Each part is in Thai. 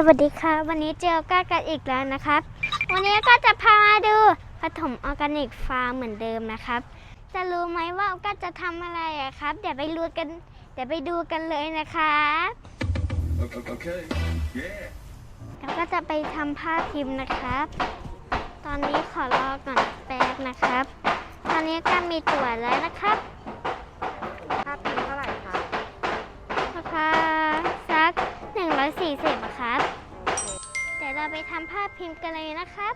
สวัสดีค่ะ วันนี้เจอก้ากันอีกแล้วนะครับ วันนี้ก็จะพามาดูปฐมออร์แกนิกฟาร์มเหมือนเดิมนะครับ จะรู้ไหมว่าก้าจะทำอะไรอะครับ เดี๋ยวไปรู้กันเดี๋ยวไปดูกันเลยนะคะ Okay. Yeah. แล้วก็จะไปทำผ้าพิมพ์นะครับ ตอนนี้ขอรอก่อนแป๊บนะครับ ตอนนี้ก็มีตั๋วแล้วนะครับค่าพิมพ์เท่าไหร่คะราคาสัก140 ไปทำผ้าพิมพ์กันเลยนะครับ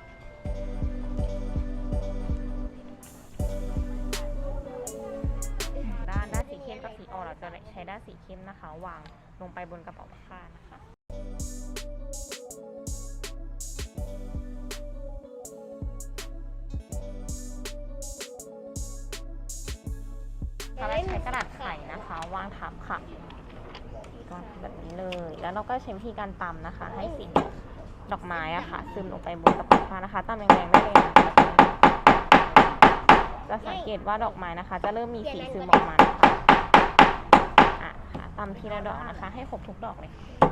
ด้านด้านสีเข้มกับสีอ่อนเราจะใช้ด้านสีเข้มนะคะ วางลงไปบนกระเป๋าผ้านะคะเราใช้กระดาษไข่นะคะ วางทับค่ะวางแบบนี้เลย แล้วเราก็ใช้วิธีการตำนะคะ ให้สี ดอกไม้อะค่ะ ซึมลงไปบนกระเป๋าผ้านะคะตำแรงๆได้เลยนะคะจะสังเกตว่าดอกไม้นะคะ จะเริ่มมีสีซึมออกมานะคะอะค่ะตำทีละดอกนะคะ ให้ครบทุกดอกเลยค่ะ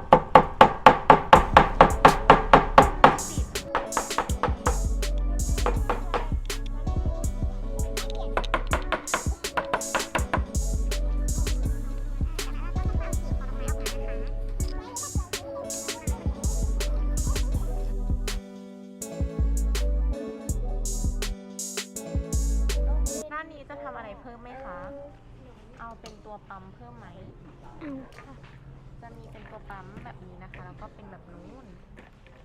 เพิ่มไหมคะ เอาเป็นตัวปั๊มเพิ่มไหม จะมีเป็นตัวปั๊มแบบนี้นะคะ แล้วก็เป็นแบบนู้น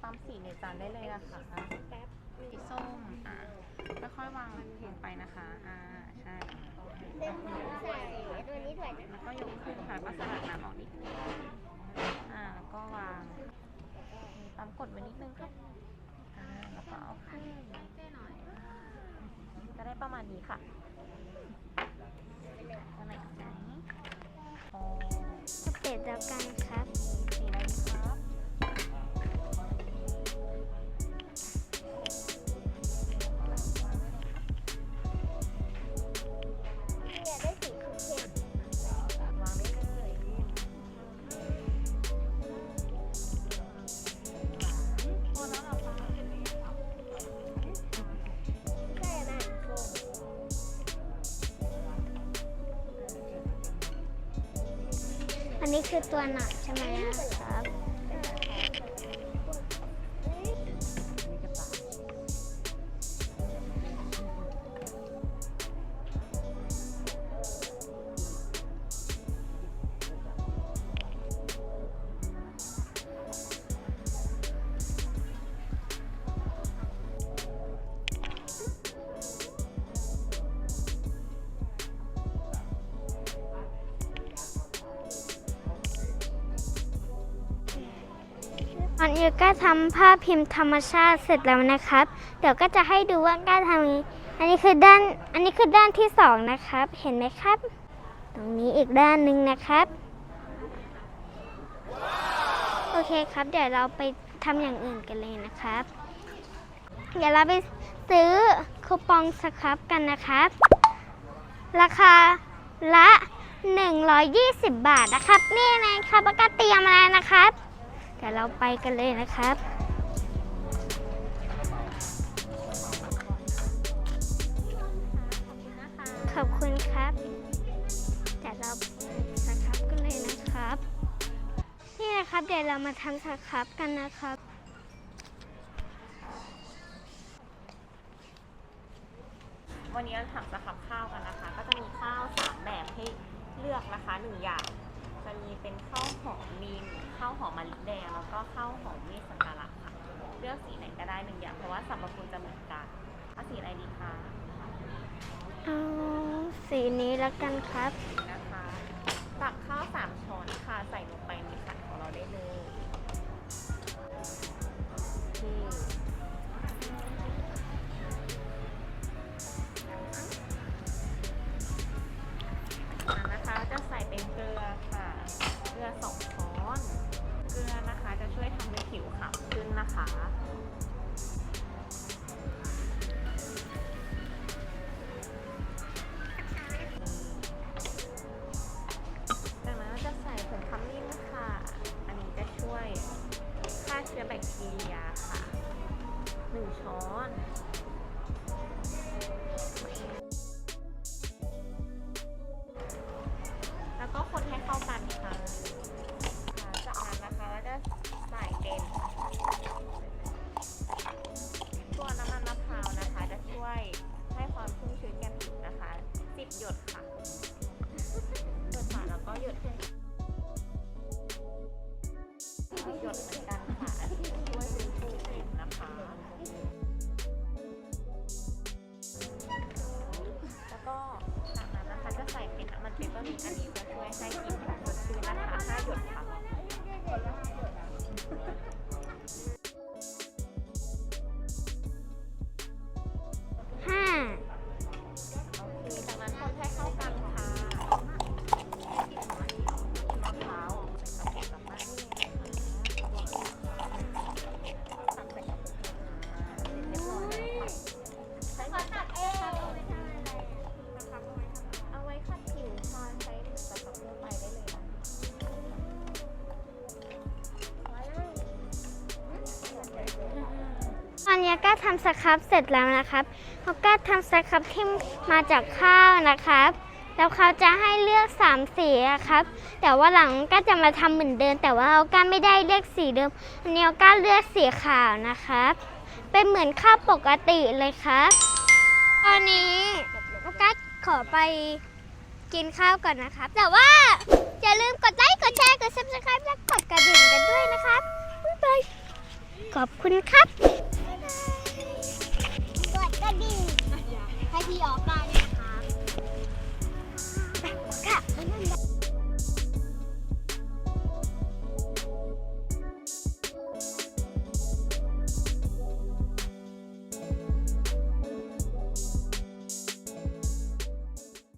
ปั๊มสีในจานได้เลยนะคะสีส้มอะค่อยๆวางลงไปนะคะ อ่า ใช่ตัวนี้ด้วยนะแล้วก็ยกขึ้นค่ะก็สลัดน้ำออกนิดนึงอ่า แล้วก็วางปั๊มกดไว้นิดนึงครับอ่า แล้วก็เอาขึ้นจะได้ประมาณนี้ค่ะ อัยนั้นอ๋อก็เปลี่ยนแล้วกัน อันนี้คือตัวหนักใช่ไหมครับ ตอนนี้ก็ทำภาพพิมพ์ธรรมชาติเสร็จแล้วนะครับ เดี๋ยวก็จะให้ดูว่าก้าทำยังไงอันนี้คือด้าน อันนี้คือด้านที่สองนะครับ เห็นไหมครับ ตรงนี้อีกด้านหนึ่งนะครับ โอเคครับ เดี๋ยวเราไปทำอย่างอื่นกันเลยนะครับ เดี๋ยวเราไปซื้อคูปองสครับกันนะครับ ราคาละ 120 บาทนะครับ นี่นะครับแล้วก็เตรียมอะไรนะครับ ดี๋ยวเราไปกันเลยนะครับขอบคุณครับเดี๋ยวเราสครับกันเลยนะครับ นี่นะครับเดี๋ยวเรามาทำสครับกันนะครับ วันนี้เราทำสครับข้าวกันนะคะ ก็จะมีข้าวสามแบบให้เลือกนะคะหนึ่งอย่าง จะมีเป็นข้าวหอมมีนข้าวหอมมะลิแดงแล้วก็ข้าวหอมเมฆสังการะค่ะ เลือกสีไหนก็ได้หนึ่งอย่างเพราะว่าสรรพคุณจะเหมือนกันเอาสีอะไรดีคะเอาสีนี้แล้วกันครับ นะคะตักข้าวสาม หยดหยดเหมือนกันค่ะที่ช่วยฟื้นฟูผิวนะคะแล้วก็จากนั้นนะคะจะใส่เป็นน้ำมันเปปเปอร์มินต์อันนี้จะช่วยให้กลิ่น อนนี้ก็ทำสครับเสร็จแล้วนะครับเขาก็ทำสครับที่มาจากข้าวนะครับ แล้วเขาจะให้เลือกสามสีอะครับ แต่ว่าหลังก็จะมาทำเหมือนเดิม แต่ว่าเราก็ไม่ได้เลือกสีเดิม อันนี้เราก็เลือกสีขาวนะครับ เป็นเหมือนข้าวปกติเลยครับ ตอนนี้เราก็ขอไปกินข้าวก่อนนะครับ แต่ว่าอย่าลืมกดไลค์กดแชร์กด subscribe และกดกระดิ่งกันด้วยนะครับบ๊ายบายขอบคุณครับ